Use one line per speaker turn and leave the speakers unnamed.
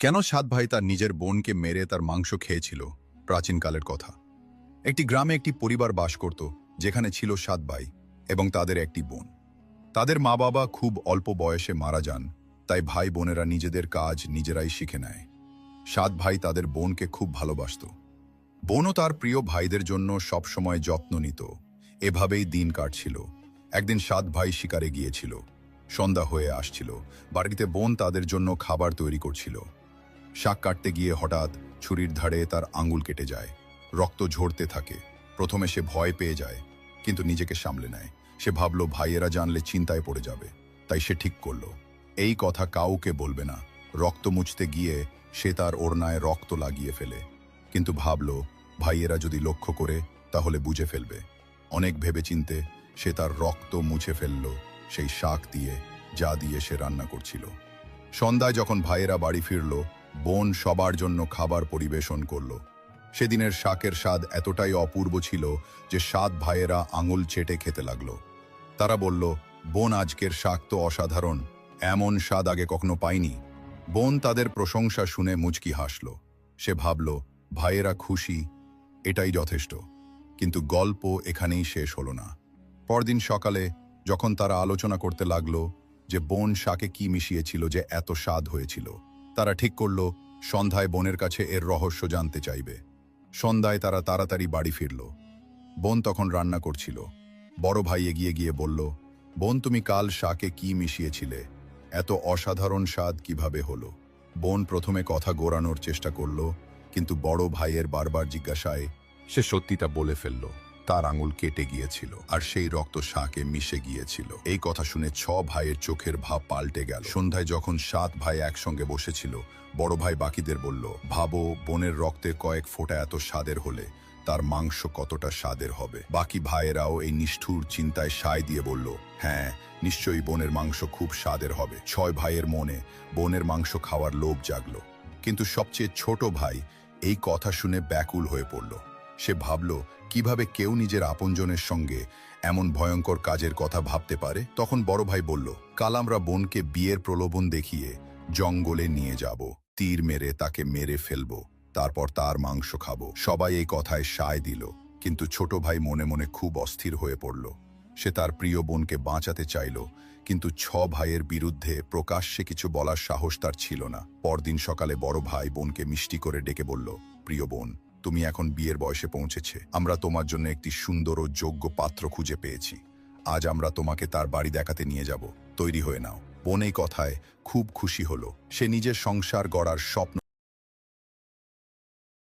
কেন সাত ভাই তার নিজের বোনকে মেরে তার মাংস খেয়েছিল? প্রাচীনকালের কথা। একটি গ্রামে একটি পরিবার বাস করত, যেখানে ছিল সাত ভাই এবং তাদের একটি বোন। তাদের মা বাবা খুব অল্প বয়সে মারা যান, তাই ভাই বোনেরা নিজেদের কাজ নিজেরাই শিখে নেয়। সাত ভাই তাদের বোনকে খুব ভালোবাসত। বোনও তার প্রিয় ভাইদের জন্য সবসময় যত্ন নিত। এভাবেই দিন কাটছিল। একদিন সাত ভাই শিকারে গিয়েছিল। সন্ধ্যা হয়ে আসছিল। বাড়িতে বোন তাদের জন্য খাবার তৈরি করছিল। শাক কাটতে গিয়ে হঠাৎ ছুরির ধারে তার আঙ্গুল কেটে যায়। রক্ত ঝরতে থাকে। প্রথমে সে ভয় পেয়ে যায়, কিন্তু নিজেকে সামলে নেয়। সে ভাবল, ভাইয়েরা জানলে চিন্তায় পড়ে যাবে। তাই সে ঠিক করল। এই কথা কাউকে বলবে না। রক্ত মুছতে গিয়ে সে তার ওড়নায় রক্ত লাগিয়ে ফেলে। কিন্তু ভাবল, ভাইয়েরা যদি লক্ষ্য করে, তাহলে বুঝে ফেলবে। অনেক ভেবেচিন্তে সে তার রক্ত মুছে ফেলল, সেই শাক দিয়ে, যা দিয়ে সে রান্না করছিল। সন্ধ্যায় যখন ভাইয়েরা বাড়ি ফিরল বোন সবার জন্য খাবার পরিবেশন করল। সেদিনের শাকের স্বাদ এতটাই অপূর্ব ছিল যে সাত ভাইয়েরা আঙুল চেটে খেতে লাগল। তারা বলল, বোন, আজকের শাক তো অসাধারণ। এমন স্বাদ আগে কখনো পাইনি। বোন তাদের প্রশংসা শুনে মুচকি হাসল। সে ভাবল, ভাইয়েরা খুশি, এটাই যথেষ্ট। কিন্তু গল্প এখানেই শেষ হলো না। পরদিন সকালে যখন তারা আলোচনা করতে লাগল যে বোন শাকে কি মিশিয়েছিল যে এত স্বাদ হয়েছিল তারা ঠিক করল, সন্ধ্যায় বোনের কাছে এর রহস্য জানতে চাইবে। সন্ধ্যায় তারা তাড়াতাড়ি বাড়ি ফিরল। বোন তখন রান্না করছিল। বড় ভাই এগিয়ে গিয়ে বলল, বোন, তুমি কাল শাকে কি মিশিয়েছিলে? এত অসাধারণ স্বাদ কীভাবে হলো? বোন প্রথমে কথা গোড়ানোর চেষ্টা করল, কিন্তু বড় ভাইয়ের বারবার জিজ্ঞাসায় সে সত্যিটা বলে ফেলল। তার আঙুল কেটে গিয়েছিল আর সেই রক্ত শাকে মিশে গিয়েছিল। এই কথা শুনে ছ ভাইয়ের চোখের ভাব পাল্টে গেল। সন্ধ্যায় যখন সাত ভাই একসঙ্গে বসেছিল, বড় ভাই বাকিদের বলল, ভাবো, বোনের রক্তে কয়েক ফোঁটা এত স্বাদের হলে তার মাংস কতটা স্বাদের হবে? বাকি ভাইয়েরাও এই নিষ্ঠুর চিন্তায় সায় দিয়ে বলল হ্যাঁ নিশ্চয়ই বোনের মাংস খুব স্বাদের হবে। ছয় ভাইয়ের মনে বোনের মাংস খাওয়ার লোভ জাগলো। কিন্তু সবচেয়ে ছোট ভাই এই কথা শুনে ব্যাকুল হয়ে পড়ল। সে ভাবল, কীভাবে কেউ নিজের আপনজনের সঙ্গে এমন ভয়ঙ্কর কাজের কথা ভাবতে পারে? তখন বড় ভাই বলল, কাল আমরা বোনকে বিয়ের প্রলোভন দেখিয়ে জঙ্গলে নিয়ে যাব। তীর মেরে তাকে মেরে ফেলব, তারপর তার মাংস খাব। সবাই এই কথায় সায় দিল, কিন্তু ছোট ভাই মনে মনে খুব অস্থির হয়ে পড়ল। সে তার প্রিয় বোনকে বাঁচাতে চাইল, কিন্তু ছ ভাইয়ের বিরুদ্ধে প্রকাশ্যে কিছু বলার সাহস তার ছিল না। পরদিন সকালে বড় ভাই বোনকে মিষ্টি করে ডেকে বলল, প্রিয় বোন তুমি এখন বিয়ের বয়সে পৌঁছেছে। আমরা তোমার জন্য একটি সুন্দর ও যোগ্য পাত্র খুঁজে পেয়েছি। আজ আমরা তোমাকে তার বাড়ি দেখাতে নিয়ে যাব। তৈরি হয়ে নাও। বোন কথায় খুব খুশি হলো। সে নিজের সংসার গড়ার স্বপ্ন